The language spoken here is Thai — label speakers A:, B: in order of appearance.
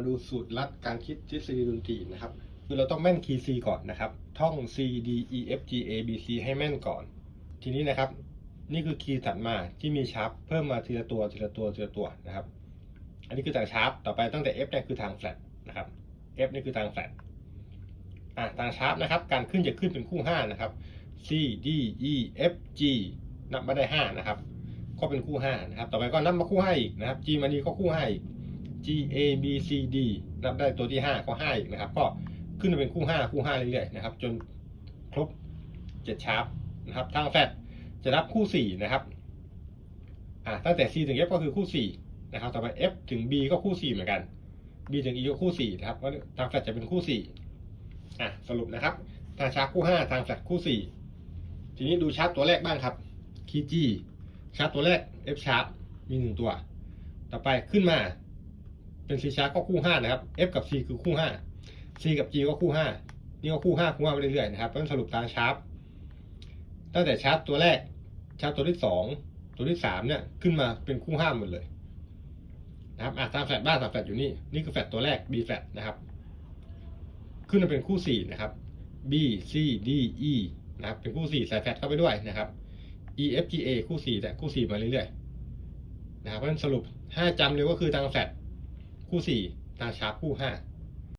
A: มาดูสูตรลัดการคิดทฤษฎีดนตรีนะครับ คือเราต้องแม่นคีย์ C ก่อนนะครับ ท่อง C D E F G A B C ให้แม่นก่อน ทีนี้นะครับ นี่คือคีย์ถัดมาที่มีชาร์ปเพิ่มมาทีละตัวทีละตัวทีละตัวนะครับ อันนี้คือทางชาร์ปต่อไปตั้งแต่ F เนี่ยคือทางแฟลตนะครับ F นี่คือทางแฟลตอะทางชาร์ปนะครับ การขึ้นจะขึ้นเป็นคู่ 5 นะครับ C D E F G นับมาได้ 5 นะครับ ก็เป็นคู่ 5 นะครับ ต่อไปก็นับมาคู่ 5 อีกนะครับ G มานี้ก็คู่ 5 อีก G A B C D นับได้ตัวที่5ก็5อีกนะครับ ก็ขึ้นมาเป็นคู่ 5 คู่ 5 เรื่อยๆนะครับ จนครบ7ชาร์ปนะครับ ทางแฟลตจะนับคู่ 4 นะครับอ่าตั้งแต่ C ถึง F ก็คือคู่ 4 นะครับ ต่อไป F ถึง B ก็คู่ 4 เหมือนกัน B ถึง E ก็คู่ 4 นะครับก็ทางแฟลตจะเป็นคู่ 4 อะสรุปนะครับ ทางชาร์ปคู่ 5 ทางแฟลตคู่ 4 ทีนี้ดูชาร์ปตัวแรกบ้างครับคีย์ G ชาร์ปตัวแรก F sharp มีหนึ่งตัว ต่อไปขึ้นมา เป็น C sharp ก็คู่5นะครับ F กับ C คือคู่5 C กับ G ก็คู่5นี่ก็คู่5คู่5ไปเรื่อยๆนะครับเพราะฉะนั้นสรุปทางชาร์ปตั้งแต่ชาร์ปตัวแรกชาร์ปตัวที่2ตัวที่3เนี่ยขึ้นมาเป็นคู่5หมดเลยนะครับอะทางแฟลตบ้านทางแฟลตอยู่นี่นี่คือแฟลตตัวแรก B flat นะครับ ขึ้นมาเป็นคู่4นะครับ B C D E นะครับเป็นคู่4ใส่แฟลตเข้าไปด้วยนะครับ E F G A คู่4แต่คู่4มาเรื่อยๆนะครับเพราะฉะนั้นสรุป5จำเลยก็คือทางแฟลต คู่สี่ตาชาคู่ห้า